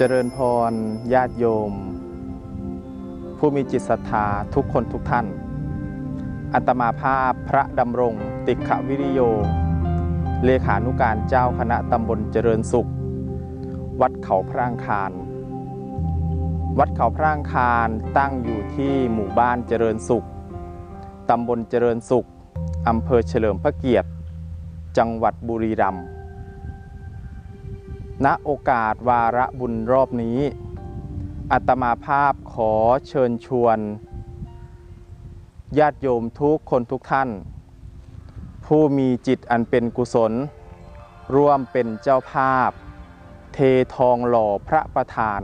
เจริญพรญาติโยม ผู้มีจิตศรัทธาทุกคนทุกท่าน อัตมาภาพพระดำรง ติขวิริโย เลขานุการเจ้าคณะตำบลเจริญสุข วัดเขาพระอังคาร วัดเขาพระอังคารตั้งอยู่ที่หมู่บ้านเจริญสุขตำบลเจริญสุขอำเภอเฉลิมพระเกียรติ จังหวัดบุรีรัมย์ ณโอกาสวาระบุญรอบนี้อัตมาภาพขอเชิญชวนญาติโยมทุกคนทุกท่าน ผู้มีจิตอันเป็นกุศล ร่วมเป็นเจ้าภาพ เททองหล่อพระประธาน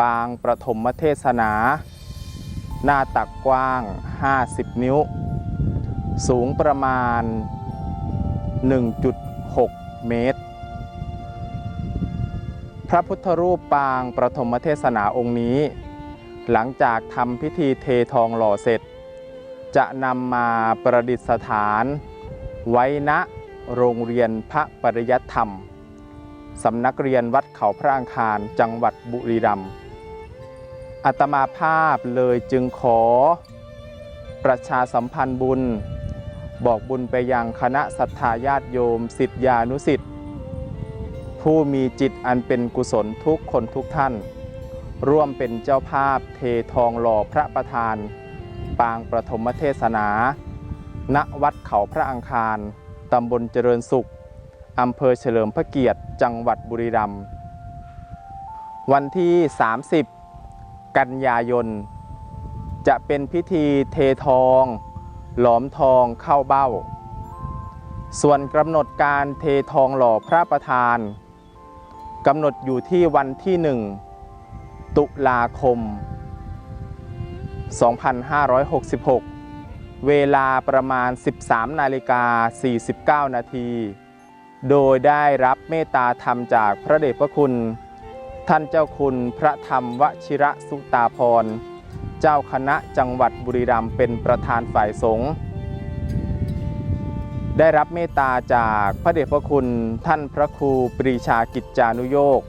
ปางประถมเทศนา หน้าตักกว้าง 50 นิ้ว สูงประมาณ 1.6 เมตร พระพุทธรูปปางประถมเทศนาองค์นี้ หลังจากทำพิธีเททองหล่อเสร็จ จะนำมาประดิษฐาน ไว้ณโรงเรียนพระปริยัติธรรมสำนักเรียนวัดเขาพระอังคารจังหวัดบุรีรัมย์อัตมาภาพเลยจึงขอ ประชาสัมพันธ์บุญ บอกบุญไปยังคณะศรัทธาญาติโยมสิทธิานุสิทธิ ผู้มีจิตอันเป็นกุศลทุกคนทุกท่าน ร่วมเป็นเจ้าภาพเททองหล่อพระประธาน ปางประถมเทศนา ณวัดเขาพระอังคาร ตำบลเจริญสุข อำเภอเฉลิมพระเกียรติ จังหวัดบุรีรัมย์วันที่ 30 กันยายน จะเป็นพิธีเททอง หลอมทองเข้าเบ้า ส่วนกำหนดการเททองหล่อพระประธาน กำหนดอยู่ที่วันที่ 1 ตุลาคม 2566 เวลาประมาณ 13นาฬิกา49 นาที โดยได้รับเมตตาธรรมจากพระเดชพระคุณ ท่านเจ้าคุณพระธรรมวชิระสุตาพร เจ้าคณะจังหวัดบุรีรัมย์เป็นประธานฝ่ายสงฆ์ ได้รับเมตตาจากพระเดชพระคุณท่านพระครูปรีชากิจจานุโยก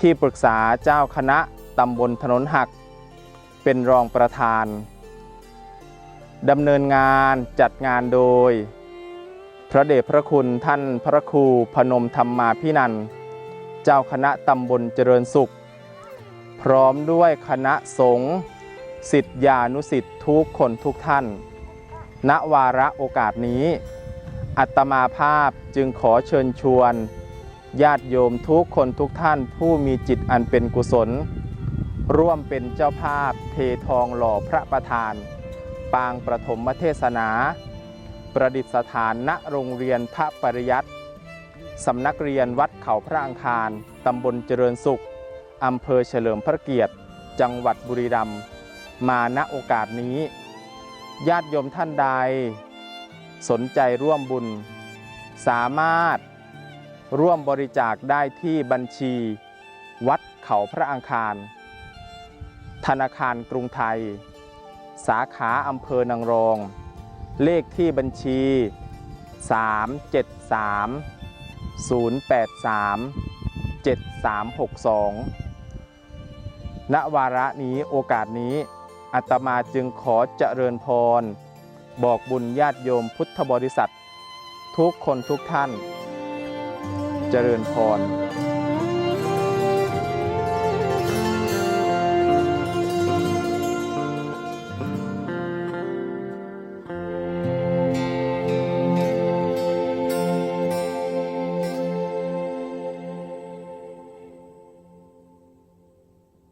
ที่ปรึกษาเจ้าคณะตำบลถนนหัก เป็นรองประธานดำเนินงานจัดงานโดย พระเดชพระคุณท่านพระครูพนมธรรมาพินันเจ้าคณะตำบลเจริญสุข พร้อมด้วยคณะสงฆ์สิทธิานุสิทธิทุกคนทุกท่าน ณวาระโอกาสนี้ อัตมาภาพจึงขอเชิญชวน ญาติโยมทุกคนทุกท่านผู้มีจิตอันเป็นกุศล ร่วมเป็นเจ้าภาพเททองหล่อพระประธาน ปางประถมเทศนา ประดิษฐานณโรงเรียนพระปริยัติสำนักเรียนวัดเขาพระอังคาร ตำบลเจริญสุข อำเภอเฉลิมพระเกียรติ จังหวัดบุรีรัมย์ มาณโอกาสนี้ ญาติโยมท่านใด สนใจร่วมบุญ สามารถร่วมบริจาคได้ที่บัญชี วัดเขาพระอังคาร ธนาคารกรุงไทย สาขาอำเภอนางรอง เลขที่บัญชี 373 083 7362 ณวาระนี้โอกาสนี้อาตมาจึงขอเจริญพร บอกบุญญาติโยมพุทธบริษัท ทุกคนทุกท่าน เจริญพร